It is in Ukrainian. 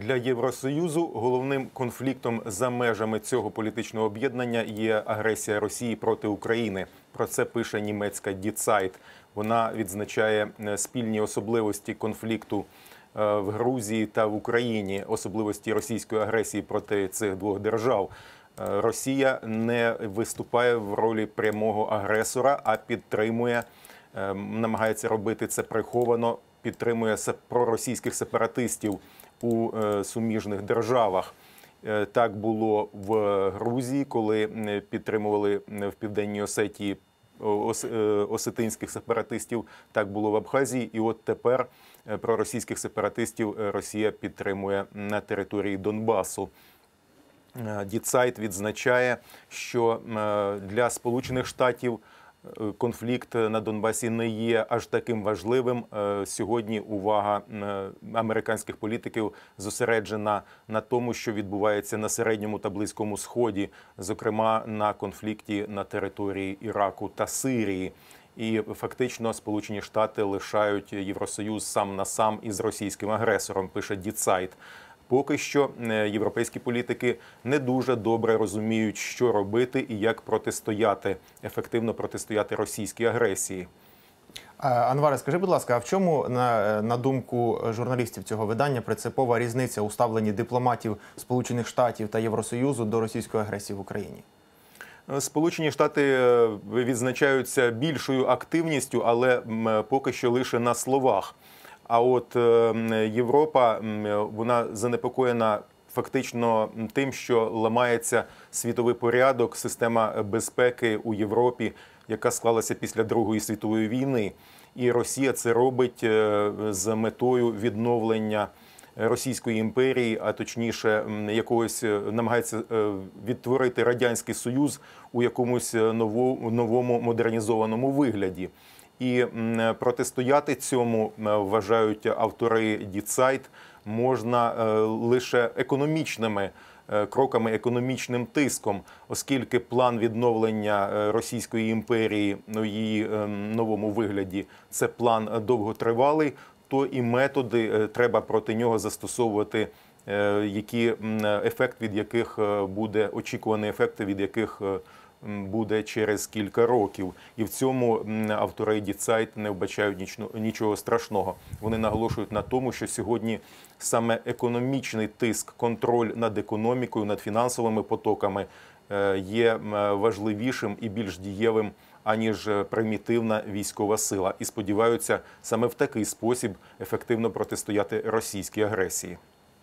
Для Євросоюзу головним конфліктом за межами цього політичного об'єднання є агресія Росії проти України. Про це пише німецька Діцайт. Вона відзначає е, спільні особливості конфлікту е, в Грузії та в Україні, особливості російської агресії проти цих двох держав. Е, Росія не виступає в ролі прямого агресора, а підтримує, намагається робити це приховано, підтримує проросійських сепаратистів у е, суміжних державах. Е, Так було в Грузії, коли підтримували в південній Осетії ос- е, осетинських сепаратистів. Так було в Абхазії, і от тепер проросійських сепаратистів Росія підтримує на території Донбасу. Діцайт відзначає, що для Сполучених Штатів конфлікт на Донбасі не є аж таким важливим. Е, Сьогодні увага е, американських політиків зосереджена на тому, що відбувається на середньому та близькому сході, зокрема на конфлікті на території Іраку та Сирії. І фактично Сполучені Штати лишають Євросоюз сам на сам із російським агресором. Пише Діцайт. Поки що е, європейські політики не дуже добре розуміють, що робити і як протистояти ефективно протистояти російській агресії. Анваре, скажи, будь ласка, а в чому на, на думку журналістів цього видання принципова різниця у ставленні дипломатів Сполучених Штатів та Євросоюзу до російської агресії в Україні? Е, Сполучені Штати е, відзначаються більшою активністю, але поки що лише на словах. А от е, Європа вона занепокоєна фактично тим, що ламається світовий порядок, система безпеки у Європі, яка склалася після Другої світової війни. І Росія це робить е, з метою відновлення. Російської імперії, а точніше, якогось е, намагається відтворити радянський союз у якомусь новому модернізованому вигляді. І протистояти цьому вважають автори Діцайт можна е, лише економічними е, кроками, економічним тиском, оскільки план відновлення е, Російської імперії у її е, новому вигляді це план довготривалий то і методи треба проти нього застосовувати, які ефект від яких буде очікуваний ефект, від яких буде через кілька років. І в цьому автори Діцайт не вбачають нічого страшного. Вони наголошують на тому, що сьогодні саме економічний тиск, контроль над економікою, над фінансовими потоками е, є важливішим і більш дієвим аніж е, примітивна військова сила, і сподіваються саме в такий спосіб ефективно протистояти російській агресії.